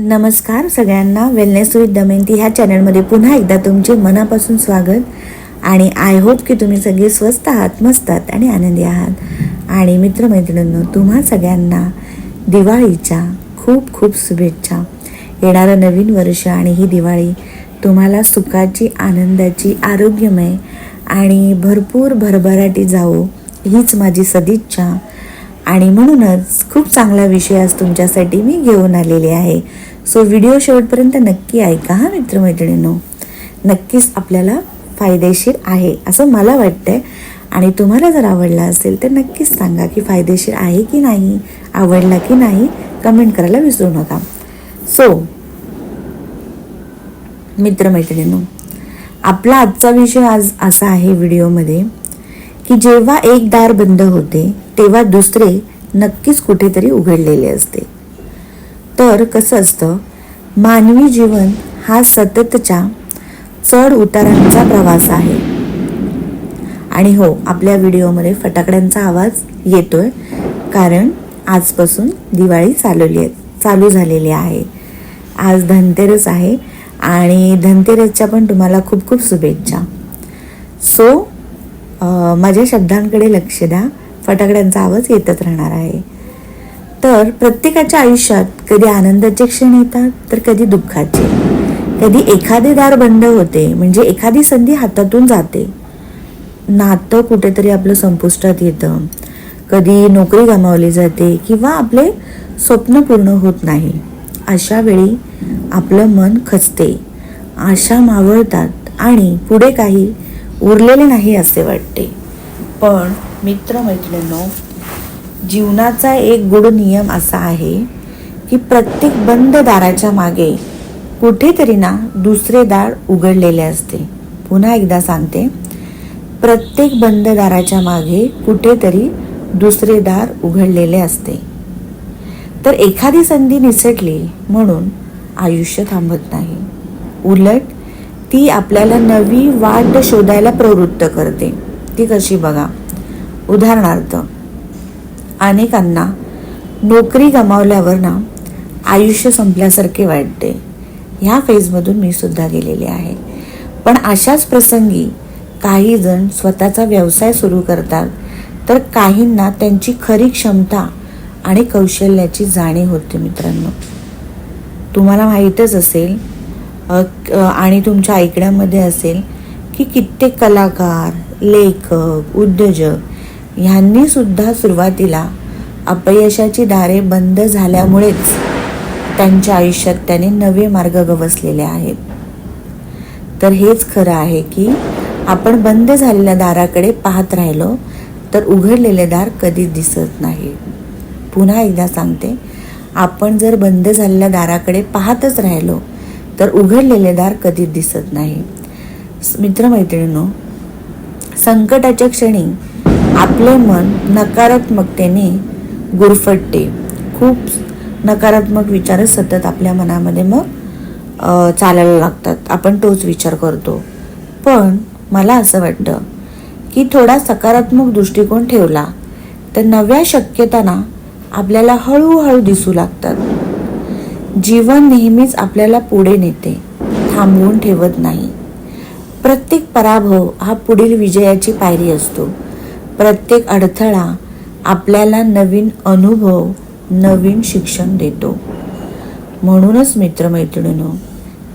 नमस्कार सगळ्यांना. Wellness with Damayanti ह्या चॅनलमध्ये पुन्हा एकदा तुमचे मनापासून स्वागत. आणि आय होप की तुम्ही सगळे स्वस्त आहात मस्त आहात आणि आनंदी आहात. आणि मित्रमैत्रिणींनो तुम्हा सगळ्यांना दिवाळीच्या खूप खूप शुभेच्छा. येणारं नवीन वर्ष आणि ही दिवाळी तुम्हाला सुखाची आनंदाची आरोग्यमय आणि भरपूर भरभराटी जावो हीच माझी सदिच्छा. आणि म्हणूनच खूप चांगला विषय आज तुमच्यासाठी मी घेऊन आलेले आहे. सो व्हिडिओ शेवटपर्यंत नक्की ऐका हा मित्रमैत्रिणींनो. नक्कीच आपल्याला फायदेशीर आहे असं मला वाटतंय. आणि तुम्हाला जर आवडला असेल तर नक्कीच सांगा की फायदेशीर आहे की नाही आवडला की नाही कमेंट करायला विसरू नका. सो मित्रमैत्रिणींनो आपला आजचा विषय आज असा आहे व्हिडिओमध्ये की जेव्हा एक दार बंद होते तेव्हा दुसरे नक्कीच कुठेतरी उघडलेले असते. तर कसं असतं? मानवी जीवन हा सततच्या चढ उतारांचा प्रवास आहे. आणि हो आपल्या व्हिडिओमध्ये फटाकड्यांचा आवाज येतोय कारण आजपासून दिवाळी चालवली आहे चालू झालेली आहे. आज धनतेरस आहे आणि धनतेरसच्या पण तुम्हाला खूप खूप शुभेच्छा. सो माझ्या शब्दांकडे लक्ष द्या. फटाकड्यांचा आवाज येतच राहणार आहे. तर प्रत्येकाच्या आयुष्यात कधी आनंदाचे क्षण येतात तर कधी दुःखाचे. कधी एखादे दार बंद होते म्हणजे एखादी संधी हातातून जाते. नातं कुठेतरी आपलं संपुष्टात येतं. कधी नोकरी गमावली जाते किंवा आपले स्वप्न पूर्ण होत नाही. अशा वेळी आपलं मन खचते. आशा मावळतात आणि पुढे काही उरलेले नाही असे वाटते. पण मित्रमैत्रिणींनो जीवनाचा एक गुड नियम असा आहे की प्रत्येक बंद दाराच्या मागे कुठेतरी ना दुसरे दार उघडलेले असते. पुन्हा एकदा सांगते प्रत्येक बंद दाराच्या मागे कुठेतरी दुसरे दार उघडलेले असते. तर एखादी संधी निसटली म्हणून आयुष्य थांबत नाही. उलट ती आपल्याला नवी वाट शोधायला प्रवृत्त करते. ती कशी बघा? उदाहरणार्थ अनेकांना नोकरी गमावल्यावर ना आयुष्य संपल्यासारखे वाटते. ह्या फेजमधून मी सुद्धा गेलेले आहे. पण अशाच प्रसंगी काही जण स्वतःचा व्यवसाय सुरू करतात तर काहींना त्यांची खरी क्षमता आणि कौशल्याची जाणीव होते मित्रांनो. तुम्हाला माहीतच असेल आणि तुमच्या ऐकण्यामध्ये असेल की कित्येक कलाकार लेखक उद्योजक ह्यांनी सुद्धा सुरुवातीला अपयशाची दारे बंद झाल्यामुळेच त्यांच्या आयुष्यात त्याने नवे मार्ग गवसलेले आहेत. तर हेच खरं आहे की आपण बंद झालेल्या दाराकडे पाहत राहिलो तर उघडलेले दार कधीच दिसत नाही. पुन्हा एकदा सांगते आपण जर बंद झालेल्या दाराकडे पाहतच राहिलो तर उघडलेले दार कधीच दिसत नाही. मित्रमैत्रिणींनो संकटाच्या क्षणी आपले मन नकारात्मकतेने गुरफटते. खूप नकारात्मक विचार सतत आपल्या मनामध्ये मग चालायला लागतात. आपण तोच विचार करतो. पण मला असं वाटतं की थोडा सकारात्मक दृष्टिकोन ठेवला तर नव्या शक्यताना आपल्याला हळूहळू दिसू लागतात. जीवन नेहमीच आपल्याला पुढे नेते थांबवून ठेवत नाही. प्रत्येक पराभव हा पुढील विजयाची पायरी असतो. प्रत्येक अडथळा आपल्याला नवीन अनुभव नवीन शिक्षण देतो. म्हणूनच मित्रमैत्रिणीनो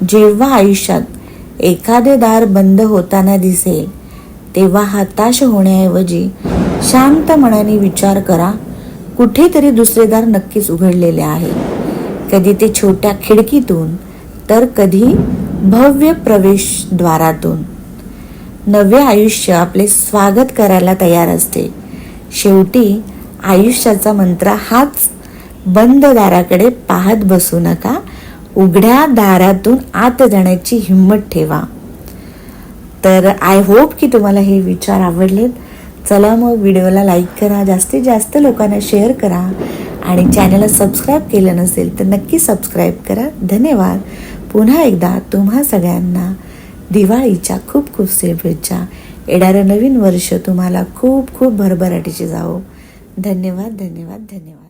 जेव्हा आयुष्यात एखादे दार बंद होताना दिसेल तेव्हा हताश होण्याऐवजी शांत मनाने विचार करा कुठेतरी दुसरे दार नक्कीच उघडलेले आहे. कधी ते छोट्या खिडकीतून तर कधी भव्य प्रवेशद्वारातून. नवे आयुष्य आपले स्वागत करायला तयार असते. शेवटी आयुष्याचा मंत्र हाच बंद दाराकडे पाहत बसू नका उघड्या दारातून आत जाण्याची हिंमत ठेवा. तर आय होप की तुम्हाला हे विचार आवडलेत. चला मग व्हिडिओला लाईक करा जास्तीत जास्त लोकांना शेअर करा. आणि चॅनलला सबस्क्राईब केलं नसेल तर नक्की सबस्क्राईब करा. धन्यवाद. पुन्हा एकदा तुम्हा सगळ्यांना दिवाळीच्या खूप खूप शुभेच्छा. येणारं नवीन वर्ष तुम्हाला खूप खूप भरभराटीचे जावो. धन्यवाद धन्यवाद धन्यवाद.